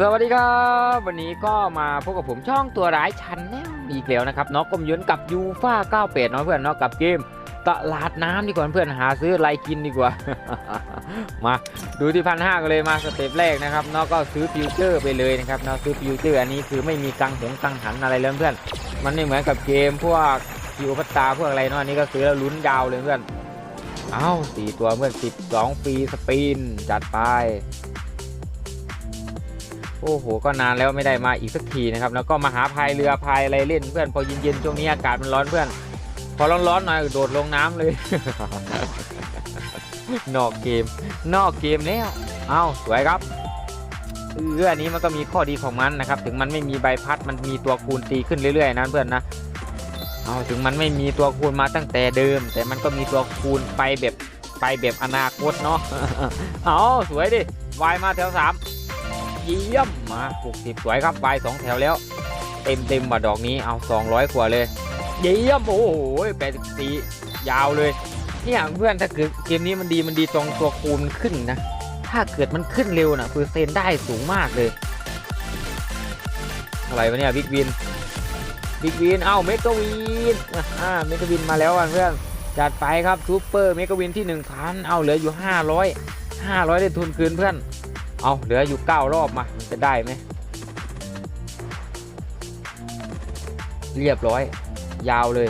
สวัสดีครับ วันนี้ก็มาพบกับผมช่องตัวร้ายชันแนลอีกแล้วนะครับเนาะกลมยุนกับยูฟ่า98เนาะเพื่อนเนาะกับเกมตลาดน้ำดีกว่าเพื่อนหาซื้ออะไรกินดีกว่า มาดูที่พันห้ากันเลยมาสเต็ปแรกนะครับเนาะก็ซื้อฟิวเจอร์ไปเลยนะครับเนาะซื้อฟิวเจอร์อันนี้คือไม่มีกังหงกังหันอะไรเลยเพื่อน มันไม่เหมือนกับเกมพวกคิวพัตตาพวกอะไรเนาะอันนี้ก็ซื้อแล้วลุ้นยาวเลยเพื่อนเอ้าสี่ตัวเพื่อนสิบสองปีสปินจัดไป โอ้โห ก็นานแล้วไม่ได้มาอีกสักทีนะครับ แล้วก็มาหาพายเรือพายอะไรเล่นเพื่อน พอเย็นๆช่วงนี้อากาศมันร้อนเพื่อน พอร้อนๆหน่อยโดดลงน้ำเลย นอกเกม นอกเกมแล้ว เอ้าสวยครับเอออันนี้มันก็มีข้อดีของมันนะครับ ถึงมันไม่มีใบพัด มันมีตัวคูณตีขึ้นเรื่อยๆนะเพื่อนนะ เอาถึงมันไม่มีตัวคูณมาตั้งแต่เดิม แต่มันก็มีตัวคูณไปแบบไปแบบอนาคตเนาะ เอาสวยดิวายมาแถวสาม เยี่ยมมา60สวยครับไปสองแถวแล้ว เต็มเต็มมาดอกนี้เอา 200 กว่าเลย เยี่ยมโอ้โห84ยาวเลยเนี่ยเพื่อนถ้าเกิดเกมนี้มันดีมันดีตรงตัวคูณมันขึ้นนะ ถ้าเกิดมันขึ้นเร็วนะเปอร์เซ็นต์ได้สูงมากเลย อะไรวะเนี่ยบิ๊กวินบิ๊กวินเอ้าเมกวินอ่าเมกวินมาแล้วอะเพื่อนจัดไปครับซูเปอร์เมกวินที่ 1,000 เอาเหลืออยู่ 500 500 ได้ทุนคืนเพื่อน เอาเหลืออยู่ 9 รอบมาจะได้ไหม เรียบร้อย ยาวเลย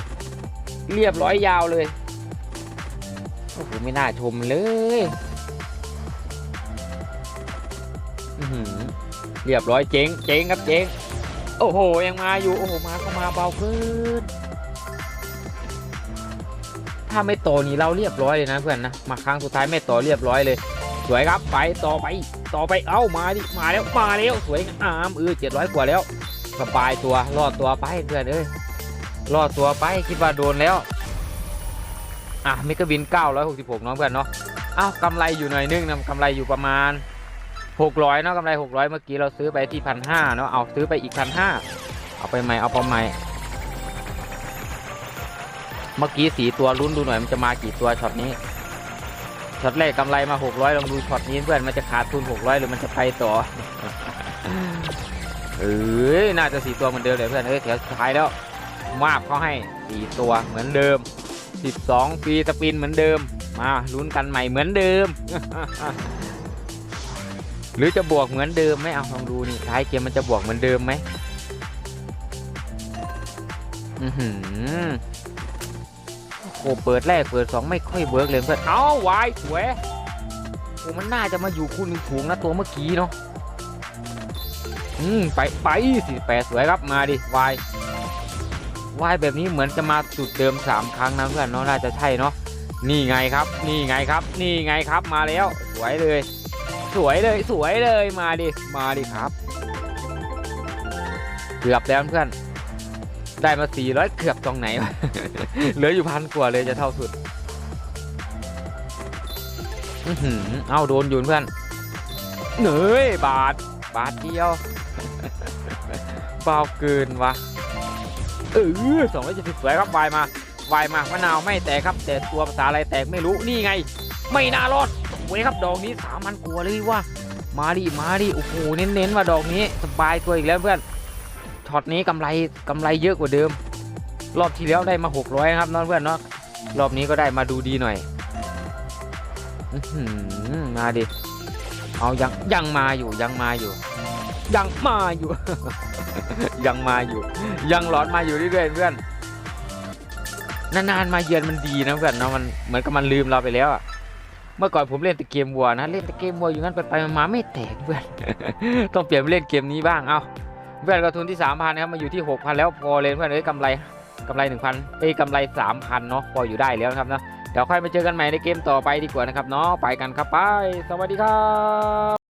เรียบร้อยยาวเลยโอ้โหไม่น่าชมเลยเรียบร้อยเจ๊งเจ๊งครับเจ๊งโอ้โห ยังมาอยู่ โอ้โห มาเขามาเบาขึ้น ถ้าไม่โตนี่เราเรียบร้อยเลยนะเพื่อนนะ มาครั้งสุดท้ายไม่โตเรียบร้อยเลย สวยครับไปต่อไปต่อไปเอ้ามาดิมาแล้วมาแล้วสวยงามเออเจ็ดร้อยกว่าแล้วสบายตัวรอดตัวไปเพื่อนเอ้ยรอดตัวไปคิดว่าโดนแล้วอะเมกะบิน 966เนาะเพื่อนเนาะอ้าวกำไรอยู่หน่อยนึงนะกำไรอยู่ประมาณ 600เนาะกำไร 600 เมื่อกี้เราซื้อไปที่พันห้าเนาะเอาซื้อไปอีกพันห้าเอาไปใหม่เอาไปใหม่เมื่อกี้สีตัวลุ้นดูหน่อยมันจะมากี่ตัวช็อตนี้ ช็อตแรกกำไรมา600ลองดูช็อตนี้เพื่อนมันจะขาดทุน600หรือมันจะไปต่อเอ้ยน่าจะสี่ตัวเหมือนเดิมเลยเพื่อนเอ้ยแถวสุดท้ายแล้วมาบเขาให้สี่ตัวเหมือนเดิม12ปีสปินเหมือนเดิม มาลุ้นกันใหม่เหมือนเดิม หรือจะบวกเหมือนเดิมไหมเอาลองดูนี่ท้ายเกมมันจะบวกเหมือนเดิมไหมอือหือ อ้เปิดแรกเปิดสองไม่ค่อยเวิร์กเลยเพื่อน เอ้าวายสวยโอ้มันน่าจะมาอยู่คู่หนึ่งถุงนะตัวเมื่อกี้เนาะ อืมไปไปสิแปดสวยครับมาดิวายวายแบบนี้เหมือนจะมาจุดเดิมสามครั้งนะเพื่อนเนาะน่าจะใช่เนาะ นี่ไงครับ นี่ไงครับ นี่ไงครับมาแล้ว สวยเลย สวยเลยสวยเลยมาดิมาดิครับ เกือบแล้วเพื่อน ได้มา400เกือบตรงไหนวะเหลืออยู่พันกว่าเลยจะเท่าสุดอือหือเอาโดนอยูนเพื่อนเหนื่อยบาท บาทเดียวเบาเกินวะเออสองร้อยเจ็ดสิบสวยครับวายมาวายมามะนาวไม่แตกครับ แต่ตัวภาษาอะไรแตกไม่รู้นี่ไง ไม่น่ารอดเว้ยครับดอกนี้สามพันกว่าเลยว่ะมาดิมาดิโอ้โหเน้นๆว่าดอกนี้สบายตัวอีกแล้วเพื่อน ช็อตนี้กำไรกำไรเยอะกว่าเดิม รอบที่แล้วได้มา 600 ครับน้องเพื่อนเนาะรอบนี้ก็ได้มาดูดีหน่อยมาดิเอายังยังมาอยู่ยังมาอยู่ ยังมาอยู่ ยังมาอยู่ ยังหลอนมาอยู่เรื่อยๆเพื่อนนานๆมาเยือนมันดีนะเพื่อนเนาะมันเหมือนกับมันลืมเราไปแล้วอะเมื่อก่อนผมเล่นแต่เกมวัวนะเล่นแต่เกมวัวอยู่งั้นไปไปมาไม่แตกเพื่อนต้องเปลี่ยนไปเล่นเกมนี้บ้างเอา เพื่อนกระทุนที่ 3,000นะครับมาอยู่ที่ 6,000 แล้วพอเลยเพื่อนเอ้ยกำไรกำไร 1,000เอ้ยกำไร 3,000 เนาะพออยู่ได้แล้วครับเนาะเดี๋ยวค่อยมาเจอกันใหม่ในเกมต่อไปดีกว่านะครับเนาะไปกันครับไป สวัสดีครับ